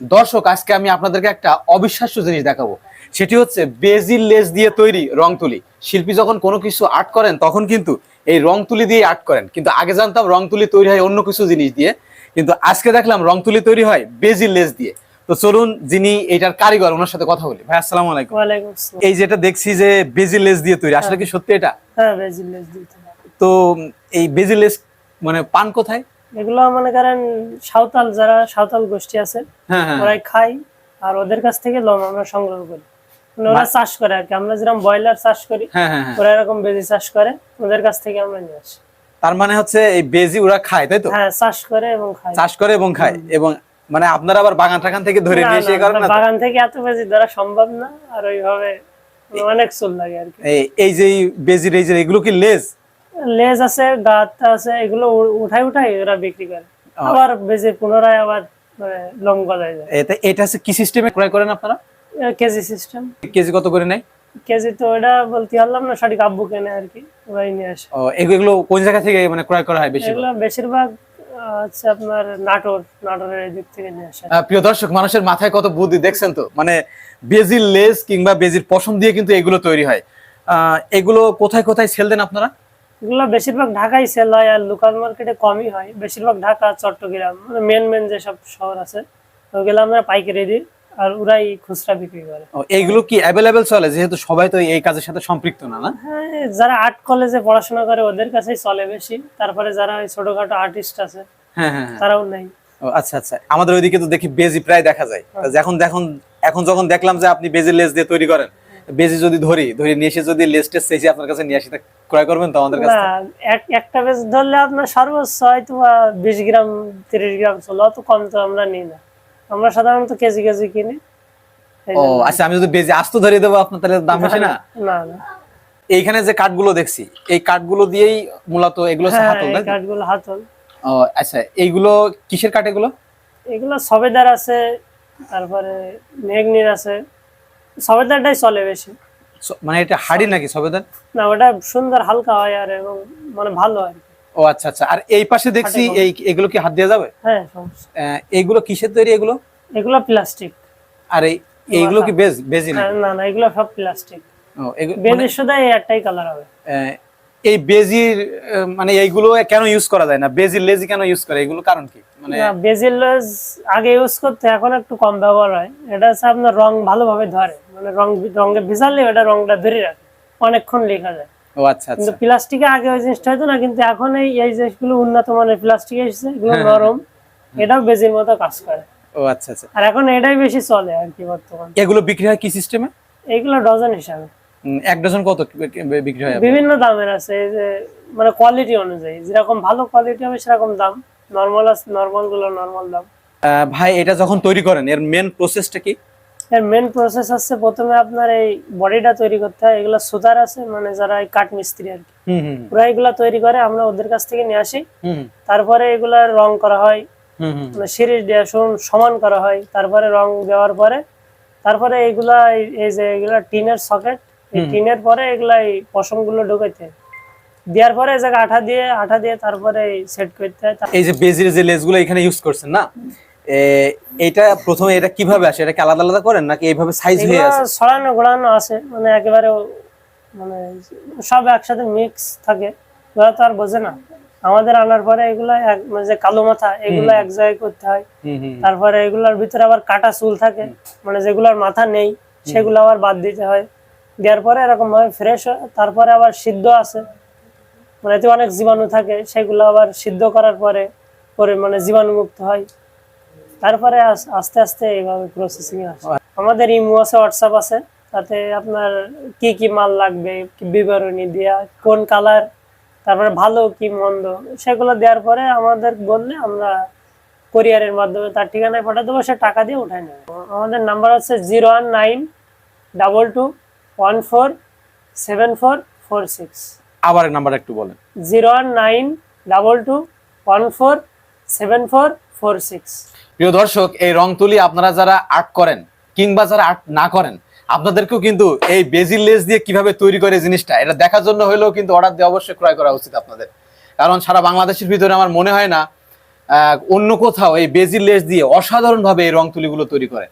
দর্শক আজকে আমি আপনাদেরকে একটা অবিশ্বাস্য জিনিস দেখাবো। সেটি হচ্ছে বেজিল লেস দিয়ে তৈরি রং তুলি। শিল্পী যখন কোনো কিছু আর্ট করেন তখন কিন্তু এই রং তুলি দিয়ে আর্ট করেন। কিন্তু আগে জানতাম রং তুলি তৈরি হয় অন্য কিছু জিনিস দিয়ে। কিন্তু আজকে দেখলাম রং তুলি তৈরি হয় বেজিল লেস দিয়ে। তো চলুন যিনি এটার কারিগর ওনার সাথে কথা বলি। ভাই আসসালামু আলাইকুম। এই যেটা দেখছি যে বেজিল লেস দিয়ে তৈরি আসলে কি সত্যি এটা? হ্যাঁ বেজিল লেস হবে। তো এই বেজিল লেস মানে পান কোথায়? এগুলো মনে করেন সাঁওতাল যারা সাঁওতাল গোষ্ঠী আছে হ্যাঁ হ্যাঁ। ওরাই খাই আর ওদের কাছ থেকে লোম আমরা সংগ্রহ করি। মানে ওরা চাষ করে আর কি। আমরা যেরকম ব্রয়লার চাষ করি হ্যাঁ ওরা এরকম বেজি চাষ করে ওদের কাছ থেকে আমরা নিয়ে আসি। তার মানে হচ্ছে এই বেজি ওরা খায় তাই তো? হ্যাঁ চাষ করে এবং খাই চাষ করে এবং খায় এবং মানে আপনারা আবার বাগান টাগান থেকে ধরে নিয়ে এসে করেন না বাগান থেকে এত বেজি ধরা সম্ভব না আর ওইভাবে অনেক চুল লাগে আর কি। এই- যে বেজি রেজের এগুলো কি লেজ? লেজ আছে গাত আছে এগুলো উঠাই উঠাই ওরা বিক্রি করে। আবার বেজি পুনরায় আবার লং লোম গজায় যায় এটা হচ্ছে কি সিস্টেমে ক্রয় করেন আপনারা? কেজি সিস্টেম কেজি কত করে নেয়? কেজি তো ওটা বলতে পারলাম না সঠিক আব্বু কেনে আর কি ওরাই নিয়ে আসে। ও এগুলো কোন জায়গা থেকে মানে ক্রয় করা হয় বেশি এগুলো বেশিরভাগ আহ, হচ্ছে আপনার নাটোর নাটোরের দিক থেকে নিয়ে আসে। প্রিয় দর্শক মানুষের মাথায় কত বুদ্ধি দেখছেন তো? মানে বেজির লেজ কিংবা বেজির পশম দিয়ে কিন্তু এগুলো তৈরি হয়। আহ, এগুলো কোথায় কোথায় সেল দেন আপনারা? এগুলো বেশিরভাগ ঢাকায় সেল হয় আর লোকাল মার্কেটে কমই হয়। বেশিরভাগ ঢাকা চট্টগ্রাম মানে মেন মেন যেসব শহর আছে ওগুলো আমরা পাইকারি দিই আর ওরাই খুচরা বিক্রি করে। এইগুলো কি অ্যাভেলেবেল চলে? যেহেতু সবাই তো এই কাজের সাথে সম্পৃক্ত না না? হ্যাঁ যারা আর্ট কলেজে পড়াশোনা করে ওদের কাছেই চলে বেশি। তারপরে যারা ওই ছোটখাটো আর্টিস্ট আছে হ্যাঁ হ্যাঁ হ্যাঁ। তারাও নেই ও, আচ্ছা আচ্ছা। আমাদের ওইদিকে তো দেখি বেজি প্রায় দেখা যায়। এখন দেখুন এখন যখন দেখলাম যে আপনি বেজির লেস দিয়ে তৈরি করেন বেজি যদি ধরি ধরে নিয়ে এসে যদি লেজ টেস্ট চাইছি আপনার কাছে নিয়ে আসি ক্রয় করবেন তো আমাদের কাছে একটা বেশ ধরলে আপনার সর্বোচ্চ হয়তো বিশ গ্রাম তিরিশ গ্রাম চলো অত কম তো আমরা নিই না। আমরা সাধারণত কেজি কেজি কিনি। ও আচ্ছা আমি যদি বেজি আস্ত ধরে দেবো আপনার তাহলে দাম বেশি না? না না। এইখানে যে কাঠগুলো দেখছি এই কাঠগুলো দিয়েই মূলত এগুলো হ্যাঁ হাতল তাই কাঠগুলো হাতল। ও আচ্ছা এইগুলো কিসের কাঠ এগুলো? এগুলো সবেদার আছে তারপরে মেঘনির আছে। সবেদারটাই চলে বেশি। মানে এটা হাড়ি নাকি সবেদার না ওটা সুন্দর হালকা হয় আর এবং মানে ভালো আর ও আচ্ছা আচ্ছা। আর এই পাশে দেখছি এই এগুলো কি হাত দেওয়া যাবে? হ্যাঁ এগুলো কিসের তৈরি এগুলো? এগুলো প্লাস্টিক। আর এই এইগুলো কি বেজ বেজি না না না এগুলো সব প্লাস্টিক। ও, এগুলো বেজের শুধু এই একটাই কালার হবে। এই বেজির মানে এইগুলো কেন ইউজ করা যায় না? বেজির লেজি কেন ইউজ করে? এগুলো কারণ কি? মানে না বেজিল লজ আগে ইউজ করতে এখন একটু কম ব্যবহার হয়। এটা হচ্ছে আপনার রং ভালোভাবে ধরে। মানে রং রঙে ভিজালে ওটা রংটা ধরে রাখে। অনেকক্ষণ লেখা যায়। ও আচ্ছা আচ্ছা। কিন্তু প্লাস্টিকে আগে ওই জিনিসটা হতো না কিন্তু এখন এই এই জিনিসগুলো উন্নত মানের প্লাস্টিক এসেছে এগুলো নরম। এটাও বেজির মতো কাজ করে। ও আচ্ছা আচ্ছা। আর এখন এটাই বেশি চলে আর কি বর্তমান। এগুলো বিক্রি হয় কি সিস্টেমে এইগুলো ডজন হিসাবে। এক ডজন কত বিক্রি হয় বিভিন্ন দামের আছে যে মানে কোয়ালিটি অনুযায়ী। যেরকম ভালো কোয়ালিটি হবে সেরকম দাম। নর্মাল আছে নর্মালগুলো নর্মাল দাম। ভাই এটা যখন তৈরি করেন এর মেন প্রসেসটা কি? এর মেন প্রসেস হচ্ছে প্রথমে আপনার এই বডিটা তৈরি করতে হয়। এগুলো সুতার আছে মানে যারা এই কাঠ মিস্ত্রি আর কি। ওরা এগুলা তৈরি করে আমরা ওদের কাছ থেকে নিয়ে আসি। তারপরে এগুলার রং করা হয়। মানে সিরিজ সমান করা হয়। তারপরে রং দেওয়ার পরে তারপরে এইগুলা এই- যে এগুলা টিনের সকেট টিনের পরে এগুলা এই পশমগুলো ঢুকাইতে। দেওয়ার পরে এই আঠা দিয়ে আঠা দিয়ে তারপরে সেট করতে হয়। এই যে বেজির যে লেসগুলো এখানে ইউজ করছেন না? এটা প্রথমে এটা কীভাবে আসে? এটা কি আলাদা আলাদা করেন নাকি এইভাবে সাইজ হয়ে আছে? ছড়ানো ঘোরানো আছে। মানে একেবারে মানে সব একসাথে মিক্স থাকে। ওরা তো আর বোঝে না। আমাদের আনার পরে এগুলা মানে যে কালো মাথা এগুলো এক জায়গায় করতে হয়। তারপরে এগুলোর ভিতরে আবার কাটা চুল থাকে। মানে যেগুলোর মাথা নেই সেগুলো আবার বাদ দিতে হয়। দেওয়ার পরে এরকম ভাবে ফ্রেশ তারপরে আবার সিদ্ধ আছে। মানে এতে অনেক জীবাণু থাকে, সেগুলো আবার সিদ্ধ করার পরে পরে মানে জীবাণু মুক্ত হয়। তারপরে আস্তে আস্তে এইভাবে প্রসেসিং আসে। আমাদের ইমো আছে হোয়াটসঅ্যাপ আছে, তাতে আপনার কি কি মাল লাগবে বিবরণী দেওয়া কোন কালার তারপরে ভালো কি মন্দ, সেগুলো দেওয়ার পরে আমাদের বললে আমরা কোরিয়ারের মাধ্যমে তার ঠিকানায় পাঠিয়ে দেবো, সে টাকা দিয়ে উঠায় নেবে। আমাদের নাম্বার হচ্ছে zero one nine double two one four seven four four six আবার নাম্বার একটু বলেন। Zero one nine double two one four seven four four six প্রিয় দর্শক এই রং তুলি আপনারা যারা আর্ট করেন কিংবা যারা আর্ট না করেন আপনাদেরকেও কিন্তু এই বেজিল লেস দিয়ে কীভাবে তৈরি করে জিনিসটা এটা দেখার জন্য হলেও কিন্তু অর্ডার দিয়ে অবশ্যই ক্রয় করা উচিত আপনাদের। কারণ সারা বাংলাদেশের ভিতরে আমার মনে হয় না অন্য কোথাও এই বেজির লেস দিয়ে অসাধারণভাবে এই রং তুলিগুলো তৈরি করে।